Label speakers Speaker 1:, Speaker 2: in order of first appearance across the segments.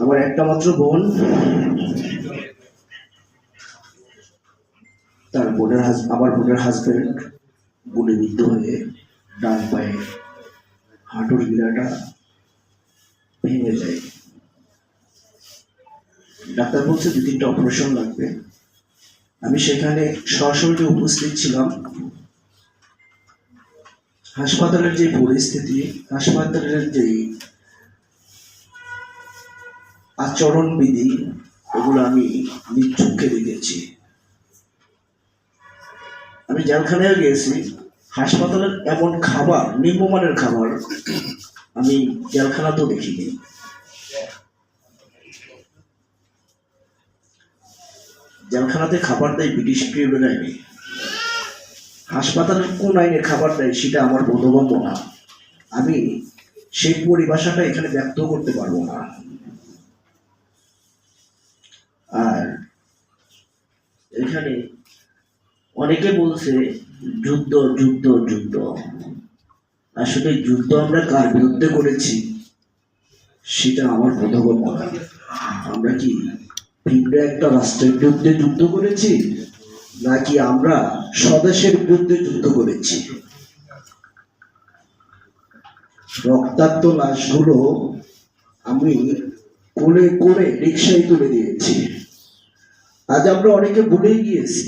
Speaker 1: আমার একটা মাত্র বোন। তার বোনের আমার বোনের হাজবেন্ড গুলি বিদ্ধ হয়ে ডান পায়ে হাঁটুর গিরাটা ভেঙে যায়। ডাক্তার বলছে দু তিনটা অপারেশন লাগবে। আমি সেখানে সরাসরি উপস্থিত ছিলাম। হাসপাতালের যে পরিস্থিতি, হাসপাতালের যে আচরণবিধি ওগুলো আমি চোখে দেখেছি আমি জেলখানায় গিয়েছি, হাসপাতালের এমন খাবার, নিম্নমানের খাবার, আমি জেলখানাতেও দেখিনি। জেলখানাতে খাবার দেয় ব্রিটিশ পিরিয়ডের আইনে হাসপাতালের কোন আইনে খাবার দেয় সেটা আমার বোধগম্য না আমি সেই পরিভাষাটা এখানে ব্যক্ত করতে পারব না। আর এখানে অনেকে বলছে যুদ্ধ যুদ্ধ যুদ্ধ। আসলে যুদ্ধ আমরা কার বিরুদ্ধে করেছি, সেটা আমার না। আমরা কি ভিন্ন একটা রাষ্ট্রের বিরুদ্ধে যুদ্ধ করেছি, নাকি আমরা স্বদেশের বিরুদ্ধে যুদ্ধ করেছি? রক্তাক্ত লাশগুলো আমি কোলে করে রিক্সায় তুলে দিয়েছি। আজ আমরা অনেকে ভুলেই গিয়েছি।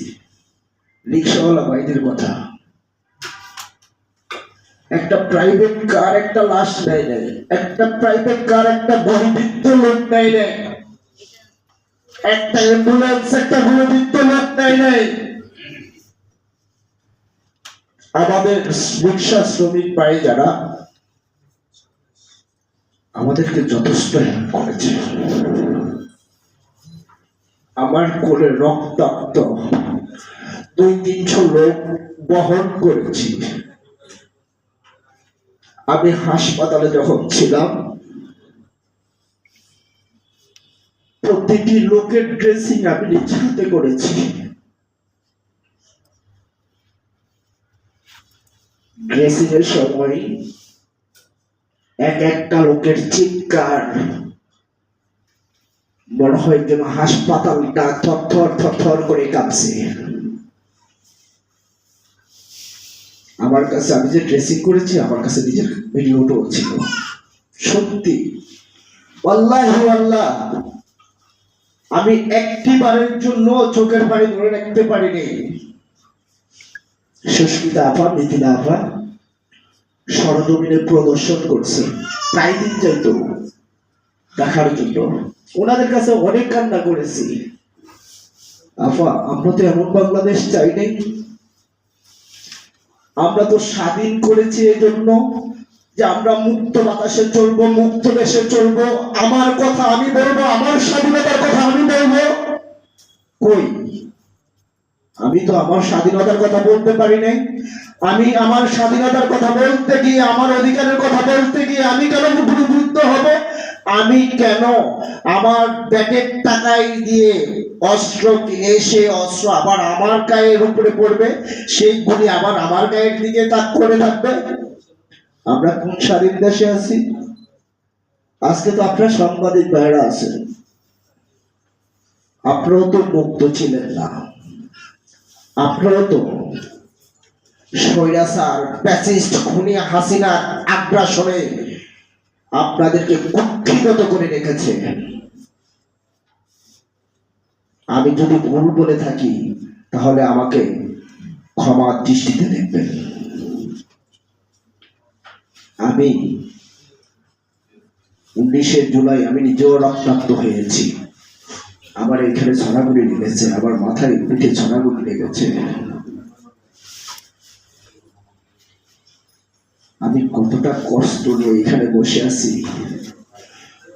Speaker 1: রিক্সাওয়ালা ভাইদের কথা। একটা প্রাইভেট কার একটা লাশ নেয় নেয় একটা প্রাইভেট কার একটা গরিবৃদ্ধ লোক নেয় নেয় একটা অ্যাম্বুলেন্স একটা গরিবৃদ্ধ লোক নেয় নেয় আমাদের রিক্সা শ্রমিক পাই যারা, আমাদেরকে যথেষ্ট হেল্প করেছে। আমার কোলে রক্তাক্ত। দুই তিনশো লোক বহন করেছি। আমি হাসপাতালে যখন ছিলাম, প্রতিটি লোকের ড্রেসিং আমি নিজ করেছি। ড্রেসিং এর সময় এক একটা লোকের চিৎকার মনে হয় যেন হাসপাতালটা থর থর থর করে কাঁপছে। আমার কাছে আমি যে ড্রেসিং করেছি, আমার কাছে নিজের ভিডিওটাও ছিল। সত্যি। আল্লাহ আল্লাহ। আমি একটি বারের জন্য চোখের পানি ধরে রাখতে পারিনি। সুস্মিতা আপা, মিথিলা আপা, সরজমিনে প্রদর্শন করছে। প্রায় দিন যাইত। দেখার জন্য। ওনাদের কাছে অনেক কান্না করেছি। আপা আমরা তো এমন বাংলাদেশ চাই নাই। আমরা তো স্বাধীন করেছি এই জন্য যে আমরা মুক্ত বাতাসে চলবো, মুক্ত দেশে চলবো। আমার কথা আমি বলব, আমার স্বাধীনতার কথা আমি বলব। কই? আমি তো আমার স্বাধীনতার কথা বলতে পারি নাই। আমি আমার স্বাধীনতার কথা বলতে গিয়ে, আমার অধিকারের কথা বলতে গিয়ে আমি কেন মুখরুদ্ধ হব? আমি কেন আমার ব্যাগের টাকাই দিয়ে অস্ত্র কিনে সে অস্ত্র আবার আমার গায়ের উপরে পড়বে, সেই গুলি আবার আমার গায়ের দিকে তাক করে থাকবে আমরা কোন স্বাধীন দেশে আছি? আজকে তো আপনার সাংবাদিক ভাইরা আছেন। আপনারাও তো মুক্ত ছিলেন না। আপনারাও তো স্বৈরাচার প্যাসিস্ট খুনি হাসিনার আগ্রাসনে আপনাদেরকে কুক্ষিগত করে রেখেছে। আমি যদি ভুল বলে থাকি, তাহলে আমাকে ক্ষমা দৃষ্টিতে দেখবেন। আমি উনিশে জুলাই আমি নিজেও রক্তাক্ত হয়েছি। আমার এখানে ছড়াগুলি লেগেছে, আমার মাথায় পিঠে ছড়াগুলি লেগেছে আমি কতটা কষ্ট নিয়ে এখানে বসে আছি।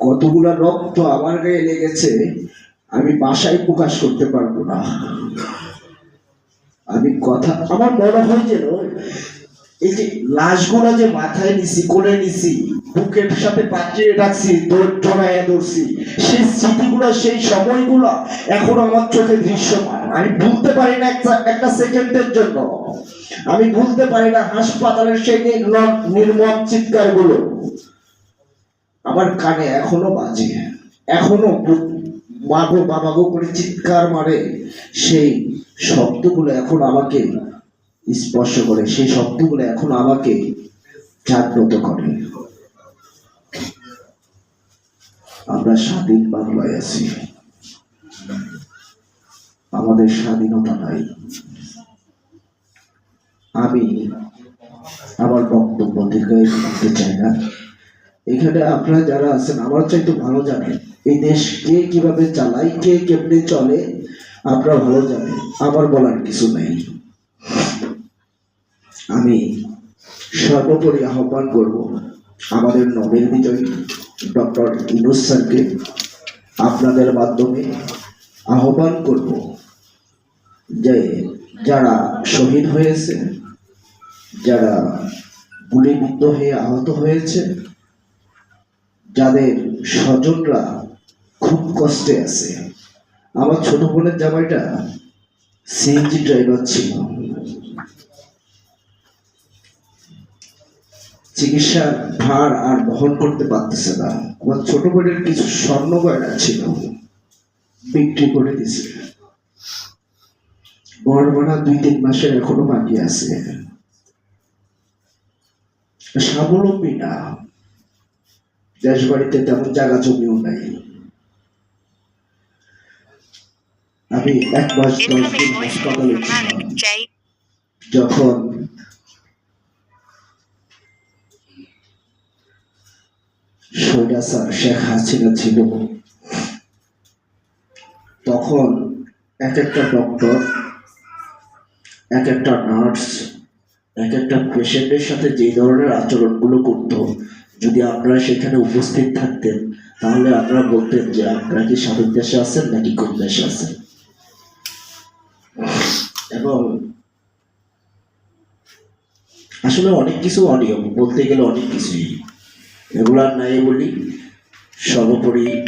Speaker 1: কতগুলা রক্ত আমার গায়ে লেগেছে, আমি বাসায় প্রকাশ করতে পারব না। আমি কথা, আমার মনে হয় যেন এই যে লাশগুলা যে মাথায় নিছি, কোলে নিছি, বুকের সাথে পাঠিয়ে রাখছি ধরছি সেই স্মৃতিগুলো, সেই সময়গুলো এখন আমার চোখে দৃশ্যমান। আমি ভুলতে পারি না একটা সেকেন্ডের জন্য। আমি ভুলতে পারি না হাসপাতালের সেই নির্মম- নির্মম চিৎকারগুলো আমার কানে এখনও বাজে। এখনও বু- মা গো বাবা গো করে চিৎকার মারে। সেই শব্দগুলো এখন আমাকে স্পর্শ করে। সেই শব্দগুলো এখন আমাকে জাগ্রত করে। আমরা স্বাধীন বাংলায় আছি। আমাদের স্বাধীনতা নাই। আমি আমার বক্তব্য দীর্ঘায়িত করতে চাই না। এখানে আপনারা যারা আছেন আমার চাইতে ভালো জানেন, এই দেশ কে কীভাবে চালায়, কে কেমনে চলে, আপনারা ভালো জানেন, আমার বলার কিছু নেই। আমি সর্বোপরি আহ্বান করব আমাদের নোবেল বিজয়ী ডক্টর ইনুস স্যারকে আপনাদের মাধ্যমে আহ্বান করব যে যারা শহীদ হয়েছে, যারা গুলিবিদ্ধ হয়ে আহত হয়েছে, যাদের স্বজনরা খুব কষ্টে আছে। আমার ছোট বোনের জামাইটা সিএনজি ড্রাইভার ছিল। চিকিৎসার ভার আর বহন করতে পারতেছে না। আমার ছোট বোনের কিছু স্বর্ণ গয়না ছিল। বিক্রি করে দিছে ঘর দুই তিন মাসের এখনও বাকি আছে। স্বাবলম্বী না। দেশ বাড়িতে তেমন জায়গা জমিও নাই। আমি এক মাস দশ দিন হাসপাতালে
Speaker 2: from
Speaker 1: ছিলাম।
Speaker 2: Malik J.
Speaker 1: যখন শেখ হাসিনা ছিল তখন এক একটা ডক্টর এক একটা নার্স এক একটা পেশেন্টের সাথে যে ধরনের আচরণগুলো করত, যদি আপনারা সেখানে উপস্থিত থাকতেন, তাহলে আপনারা বলতেন যে, আপনারা কি স্বাধীন দেশে আছেন নাকি কোন দেশে আছেন? এবং আসলে অনেক কিছু অনিয়ম, বলতে গেলে অনেক কিছুই। এগুলো আর নাই বলি সর্বোপরি